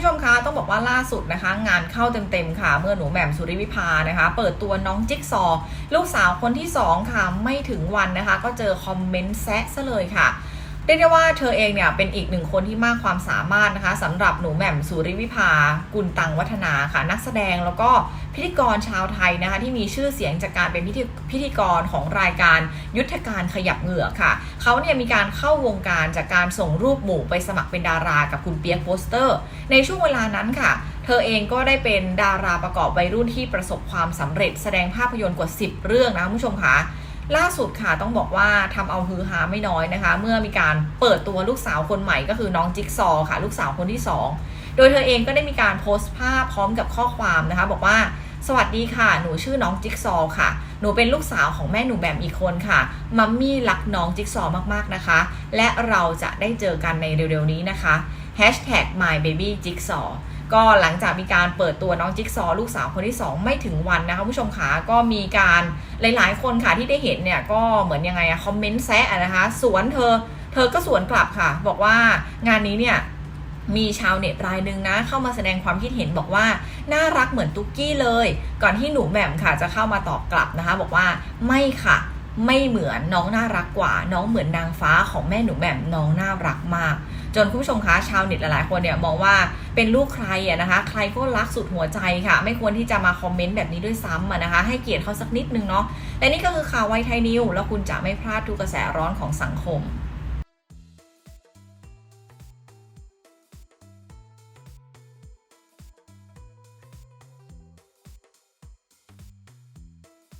ผู้ชมคะต้องบอกว่าล่าสุดนะคะ งานเข้าเต็มๆค่ะ เมื่อหนูแหม่มสุริวิภานะคะ เปิดตัวน้องจิ๊กซอ ลูกสาวคนที่ 2 ค่ะ ไม่ถึงวันนะคะ ก็เจอคอมเมนต์แซะซะเลยค่ะ เรียกได้ว่าเธอเองเนี่ยเป็นอีกหนึ่งคนที่มากความสามารถนะคะสำหรับหนูแหม่มสุริวิภากุลตังวัฒนาค่ะ นักแสดงแล้วก็พิธีกรชาวไทยนะคะ ที่มีชื่อเสียงจากการเป็นพิธีพิธีกรของรายการยุทธการขยับเหงือกค่ะ เขาเนี่ยมีการเข้าวงการจากการส่งรูปหมู่ไปสมัครเป็นดารากับคุณเปียกโปสเตอร์ ในช่วงเวลานั้นค่ะเธอเองก็ได้เป็นดาราประกอบวัยรุ่นที่ประสบความสำเร็จแสดงภาพยนตร์กว่า 10 เรื่องนะคุณผู้ชมค่ะ ล่าสุดค่ะต้องบอกว่าทำเอาฮือฮาไม่น้อยนะคะ เมื่อมีการเปิดตัวลูกสาวคนใหม่ก็คือน้องจิ๊กซอว์ค่ะ ลูกสาวคนที่ 2 โดยเธอเองก็ได้มีการโพสต์ภาพพร้อมกับข้อความนะคะ บอกว่าสวัสดีค่ะ หนูชื่อน้องจิ๊กซอว์ค่ะ หนูเป็นลูกสาวของแม่หนูแบมอีกคนค่ะ มัมมี่รักน้องจิ๊กซอว์มากๆนะคะ และเราจะได้เจอกันในเร็วๆนี้นะคะ Hashtag my baby jigsaw ก็หลังจากมีการเปิดตัวน้องจิ๊กซอว์ลูกสาวคนที่ 2 ไม่ถึงวันนะคะผู้ชมขาก็มีการหลายๆ คนค่ะที่ได้เห็นเนี่ยก็เหมือนยังไงอะคอมเมนต์แซะอะนะคะสวนเธอ เธอก็สวนกลับค่ะ บอกว่างานนี้เนี่ยมีชาวเน็ตรายหนึ่งนะ เข้ามาแสดงความคิดเห็นบอกว่า น่ารักเหมือนตุ๊กกี้เลย ก่อนที่หนูแหม่มค่ะจะเข้ามาตอบกลับนะคะ บอกว่าไม่ค่ะ ไม่เหมือนน้องน่ารักกว่า น้องเหมือนนางฟ้าของแม่หนูแหม่มน้องน่ารักมาก จนคุณผู้ชมคะชาวเน็ตหลายๆ คนเนี่ยมองว่าเป็นลูกใครอะนะคะ ใครก็รักสุดหัวใจค่ะ ไม่ควรที่จะมาคอมเมนต์แบบนี้ด้วยซ้ำอะนะคะ ให้เกียรติเขาสักนิดนึงเนาะและนี่ก็คือข่าวไวไทยนิวแล้วคุณจะไม่พลาดทุกกระแสร้อนของสังคม